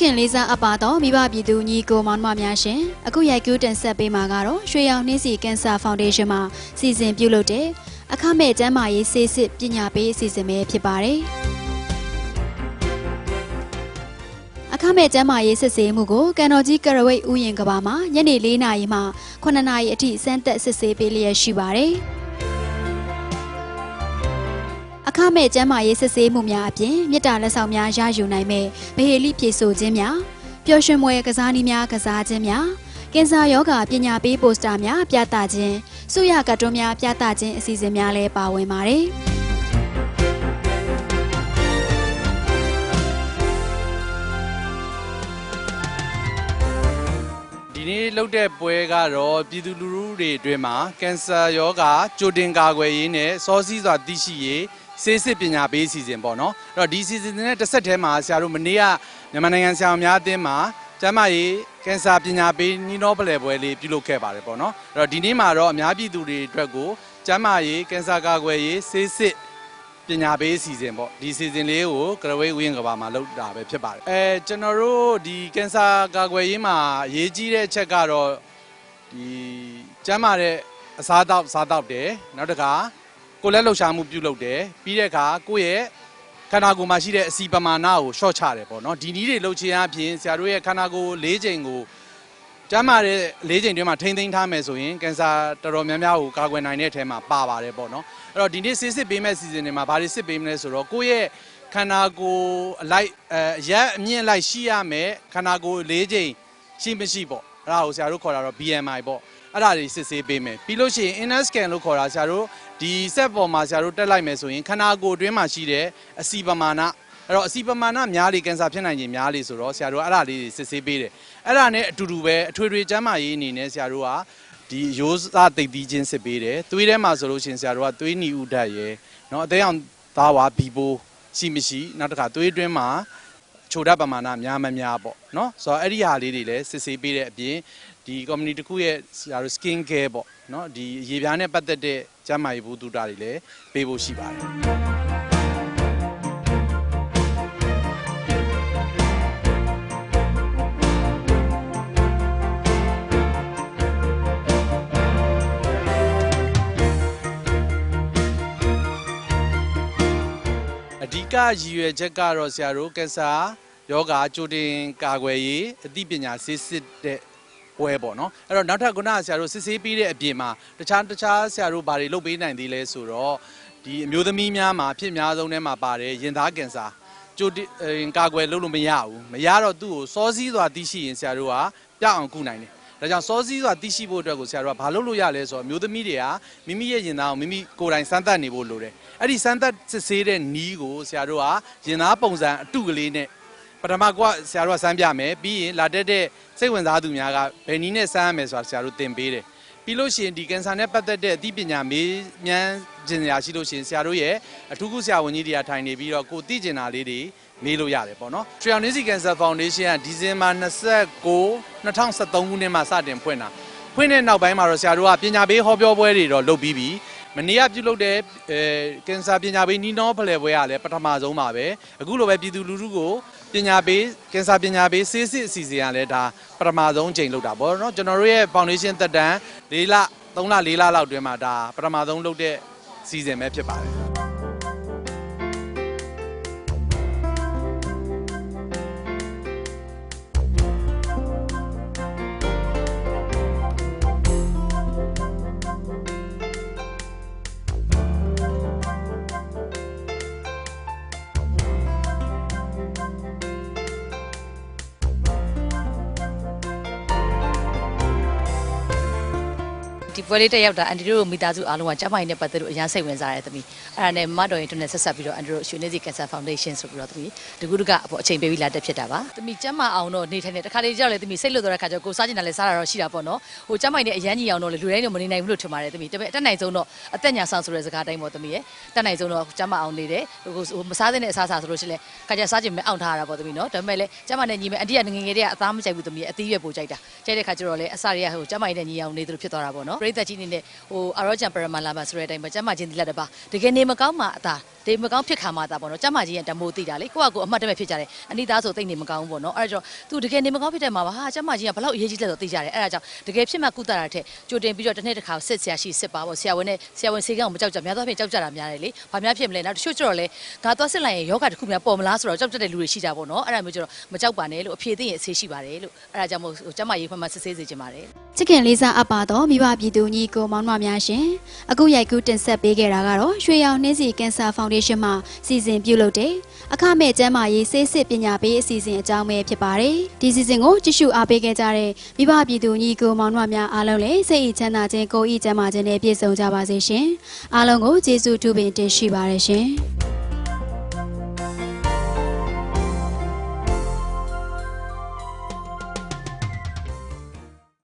ခင်လေးစားအပ်ပါတော့မိဘပြည်သူညီကိုမောင်နှမများရှင်အခုရိုက်ကူးတင်ဆက်ပေးမှာကတော့ရွှေရောင်နှင်းစီကင်ဆာဖောင်ဒေးရှင်းမှစီစဉ်ပြုလုပ်တဲ့အခမဲ့ကျန်းမာရေးဆေးစစ်ပညာပေးအစီအစဉ်ပဲဖြစ်ပါတယ်အခမဲ့ကျန်းမာရေးစစ်ဆေးမှုကိုကန်တော်ကြီးကရဝိတ်ဥယျာဉ်ကဘာမှာညနေ၄နာရီမှ9နာရီအထိစမ်းသက်စစ်ဆေးပေးလျက်ရှိပါတယ် အခမဲ့ကျန်းမာရေးစစ်ဆေးမှုများအပြင်မြစ်တာလက်ဆောင်များရယူနိုင်မဲ့ဗဟေလိဖြည့်ဆို့ခြင်းများပျော်ရွှင်ပွဲကစားနည်းများကစားခြင်းများကင်ဆာရောဂါပညာပေးပိုစတာများပြသခြင်းဆုရကတ်တွန်းများပြသခြင်းအစီအစဉ်များလည်းပါဝင်ပါတယ်။ဒီနေ့လှုပ်တဲ့ပွဲကတော့ပြည်သူလူထုတွေအတွင်းမှာကင်ဆာရောဂါကြိုတင်ကာကွယ်ရေးနဲ့စောစီးစွာသိရှိရေး ဆေးစစ်ပညာပေးအစီအစဉ်ပေါ့နော်အဲ့တော့ဒီအစီအစဉ်နဲ့တစ်ဆက်တည်းမှာဆရာတို့မနေ့ကမြန်မာနိုင်ငံဆရာဝန်များအသင်းမှာကျန်းမာရေးကင်ဆာပညာပေးနီးနောပလဲပွဲလေးပြုလုပ်ခဲ့ပါတယ်ပေါ့နော်အဲ့တော့ဒီနေ့မှာတော့အများပြည်သူတွေအတွက်ကိုကျန်းမာရေးကင်ဆာကာကွယ်ရေးဆေးစစ်ပညာပေးအစီအစဉ်ပေါ့ဒီအစီအစဉ်လေးကိုကရဝေးဝင်းကဘာမှာလုပ်တာပဲဖြစ်ပါတယ်အဲကျွန်တော်တို့ဒီကင်ဆာကာကွယ်ရေးမှာအရေးကြီးတဲ့အချက်ကတော့ဒီကျန်းမာတဲ့အစားအသောက်စားသောက်တယ်နောက်တစ်ခါ ကိုယ်လက်လှုပ်ရှားမှုပြုလုပ်တယ်ပြီးတဲ့အခါကိုယ့်ရဲ့ခန္ဓာကိုယ်မှာရှိတဲ့အစီပမာဏကိုရှော့ချတယ်ပေါ့နော်ဒီနည်းတွေလှုပ်ခြင်းအပြင်ဆရာတို့ရဲ့ခန္ဓာကိုယ်၄ချိန်ကိုကျမ်းမာတဲ့လေးချိန်တွင်းမှာထိမ့်သိမ်းထားမယ်ဆိုရင်ကင်ဆာတော်တော်များများကိုကာကွယ်နိုင်တဲ့အထဲမှာပါပါတယ်ပေါ့နော်အဲ့တော့ဒီနေ့စစ်စစ်ပေးမဲ့စီစဉ်တွေမှာဘာတွေစစ်ပေးမလဲဆိုတော့ကိုယ့်ရဲ့ခန္ဓာကိုယ်အလိုက်အဲရက်အမြင့်လိုက်ရှိရမယ်ခန္ဓာကိုယ်လေးချိန်ရှိမရှိပေါ့အဲ့ဒါကိုဆရာတို့ခေါ်တာတော့ BMI ပေါ့အဲ့ဒါတွေစစ်ဆေးပေးမယ်ပြီးလို့ရှိရင် inner scan လို့ခေါ်တာဆရာတို့ ဒီ set ပေါ်မှာဆရာတို့တက်လိုက်မယ်ဆိုရင်ခန္ဓာကိုယ်အတွင်းမှာရှိတဲ့အစီပမာဏအဲ့တော့အစီပမာဏများလေကင်ဆာဖြစ်နိုင်ခြင်းများလေဆိုတော့ဆရာတို့အဲ့ဒါလေးတွေစစ်ဆေးပေးတယ် အဲ့ဒါနဲ့အတူတူပဲအထွေထွေကျန်းမာရေးအနေနဲ့ဆရာတို့ကဒီရိုးစားသိပ်သီးချင်းစစ်ပေးတယ်သွေးထဲမှာဆိုလို့ရှိရင်ဆရာတို့ကသွေးနီဥဓာတ်ရယ်เนาะအသေးအောင်သားဝါဘီပိုးရှိမရှိနောက်တစ်ခါသွေးတွင်းမှာချိုဓာတ်ပမာဏများမများပေါ့เนาะဆိုတော့အဲ့ဒီဟာလေးတွေလည်းစစ်ဆေးပေးတဲ့အပြင်ဒီ community တစ်ခုရဲ့ဆရာတို့ skin care ပေါ့เนาะဒီရေပြားနဲ့ပတ်သက်တဲ့ ကျန်းမာရေးဘူးတူတာတွေလည်းပေးဖို့ရှိပါတယ်အဓိကရည်ရွယ်ချက်ကတော့ဆရာတို့ကင်ဆာယောဂါကြိုတင်ကာကွယ်ရေးအသိပညာဆေးစစ်တဲ့ ပွဲပေါ့နော်အဲ့တော့နောက်ထပ်ခုနကဆရာတို့စစ်ဆေးပြီးတဲ့အပြင်မှာတခြားတခြားဆရာတို့ဘာတွေလုပ်ပေးနိုင်သေးလဲဆိုတော့ဒီအမျိုးသမီးများမှာအဖြစ်များဆုံးထဲမှာပါတယ်ရင်သားကင်ဆာကြိုတင်အဲကာကွယ်လုပ်လို့မရဘူးမရတော့သူ့ကိုစောစည်းစွာသိရှိရင်ဆရာတို့ကပြအောင်ကုနိုင်တယ်ဒါကြောင့်စောစည်းစွာသိရှိဖို့အတွက်ကိုဆရာတို့ကဘာလုပ်လို့ရလဲဆိုတော့အမျိုးသမီးတွေကမိမိရဲ့ရင်သားကိုမိမိကိုယ်တိုင်စမ်းသပ်နေဖို့လိုတယ်အဲ့ဒီစမ်းသပ်စစ်ဆေးတဲ့နီးကိုဆရာတို့ကရင်သားပုံစံအတုကလေးနဲ့ပ ထမကဆရာတို့ကစမ်းပြမယ်ပြီးရင်လာတက်တဲ့စိတ်ဝင်စားသူများကဘယ်နည်းနဲ့စမ်းရမယ်ဆိုတာဆရာတို့သင်ပေးတယ်ပြီးလို့ရှိရင်ဒီကင်ဆာနဲ့ပတ်သက်တဲ့အသိပညာမေးမြန်းကျင်ရာရှိလို့ရှိရင်ဆရာတို့ရဲ့အထူးကုဆရာဝန်ကြီးတွေကထိုင်နေပြီးတော့ကိုသိကျင်တာလေးတွေမေးလို့ရတယ်ပေါ့နော်။ Trial Nisi Cancer Foundation ကဒီဇင်ဘာ29 2013ခုနှစ်မှာစတင်ဖွင့်တာ။ဖွင့်တဲ့နောက်ပိုင်းမှာတော့ဆရာတို့ကပညာပေးဟောပြောပွဲတွေတော့လုပ်ပြီးပြီ။မနေ့ကပြုလုပ်တဲ့အဲကင်ဆာပညာပေးနီးနောဖလှယ်ပွဲကလည်းပထမဆုံးပါပဲ။အခုလိုပဲပြည်သူလူထုကို ပညာပေးကင်ဆာပညာပေးဆေးစစ်အစီအစဉ်ကလည်းဒါပထမဆုံးချိန်လုပ်တာပေါ့နော်။ကျွန်တော်တို့ရဲ့ foundation သက်တမ်း၄လ3လ4လလောက်တွင်မှာဒါပထမဆုံးလုပ်တဲ့စီစဉ်ပဲဖြစ်ပါတယ် ဒီပွဲလေးတက်ရောက်တာအန်တီတို့မိသားစုအားလုံးကကျမကြီးနဲ့ပတ်သက်လို့အရင်စိတ်ဝင်စားတယ်သမီးအဲ့ဒါနဲ့မတော်ရင်တို့နဲ့ဆက်ဆက်ပြီးတော့အန်တီတို့ရွှေနေစီကင်ဆာဖောင်ဒေးရှင်းဆိုပြီးတော့သမီးတကူတကအပေါ်အချိန်ပေးပြီးလာတက်ဖြစ်တာပါသမီးကျမအောင်တော့နေထိုင်နေတခါလေကြောက်လေသမီးစိတ်လွတ်သွားတဲ့ခါကျတော့ကိုစားကျင်တာလဲစားတာတော့ရှိတာပေါ့နော်ဟိုကျမကြီးနဲ့အရန်ကြီးအောင်တော့လေလူတိုင်းတော့မနေနိုင်ဘူးလို့ထင်ပါတယ်သမီးတပည့်အတက်နိုင်ဆုံးတော့အသက်ညာဆောင်ဆိုတဲ့စကားတိုင်းပေါ့သမီးရဲ့တက်နိုင်ဆုံးတော့ကျမအောင်နေတယ်ဟိုဟိုမစားတဲ့အစားစားဆိုလို့ရှိရင်ခါကျစားကျင်မဲ့အောင်ထားရတာပေါ့သမီးနော်ဒါပေမဲ့လေကျမနဲ့ညီမဲ့အန်တီကငငယ်ငယ်တည်းကအသားမကြိုက်ဘူးသမီးရဲ့အသီးရွက်ပိုကြိုက်တာကြိုက်တဲ့ခါကျတော့လေအစားတွေကဟိုကျမကြီးနဲ့ညီအောင်နေသူဖြစ်သွားတာပေါ့နော်ပရိသတ်ကြီးအနေနဲ့ဟိုအရောဂျန်ပရမလာမှာဆိုတဲ့အတိုင်းပဲကျမချင်းတိလက်တပါတကယ်နေမကောင်းမှအသာ ဒီမကောင်းဖြစ်ခါမှသာပေါ့နော်ကျမကြီးရဲ့ဓမိုးသိတာလေကိုကကိုအမှတ်တမဲ့ဖြစ်ကြတယ်အနိသားဆိုသိနေမကောင်းဘူးပေါ့နော်အဲ့ဒါကြောင့်သူတကယ်နေမကောင်းဖြစ်တဲ့မှာပါဟာကျမကြီးကဘလောက်အရေးကြီးလဲဆိုသိကြတယ်အဲ့ဒါကြောင့်တကယ်ဖြစ်မှကုသတာတဲ့ကြိုတင်ပြီးတော့တစ်နေ့တစ်ခါစစ်ဆရာရှိစစ်ပါပေါ့ဆရာဝန်နဲ့ဆရာဝန်ဆေးကန်းကိုမကြောက်ကြများသောအားဖြင့်ကြောက်ကြတာများတယ်လေဘာများဖြစ်မလဲနောက်တချို့ကျတော့လေငါသွားစစ်လိုက်ရင်ယောဂတစ်ခုများပေါ်မလားဆိုတော့ကြောက်ကြတဲ့လူတွေရှိကြပေါ့နော်အဲ့ဒါမျိုးကျတော့မကြောက်ပါနဲ့လို့အဖြေသိရင်အဆေးရှိပါတယ်လို့အဲ့ဒါကြောင့်မို့ကျမရေးဖမှစစ်ဆေးစေချင်ပါတယ်ချစ်ခင်လေးစားအပ်ပါတော့မိဘပြည်သူညီကိုမောင်နှမများရှင်အခုရိုက်ကူးတင်ဆက်ပေးခဲ့တာကတော့ရွှေရောင်နှင်းစီကင်ဆာဖောင်ဒေးရှင်းမှစီစဉ်ပြုလုပ်တဲ့အခမဲ့ကျန်းမာရေးဆေးစစ်ပညာပေးအစီအစဉ်အကြောင်းပဲဖြစ်ပါတယ်ဒီစီစဉ်ကိုကြည့်ရှုအားပေးခဲ့ကြတဲ့မိဘပြည်သူညီကိုမောင်နှမများအားလုံးလည်းစိတ်ဤချမ်းသာခြင်းကိုယ်ဤကျန်းမာခြင်းနဲ့ပြည့်စုံကြပါစေရှင်အားလုံးကိုကျေးဇူးထူးပင်တင်ရှိပါတယ်ရှင်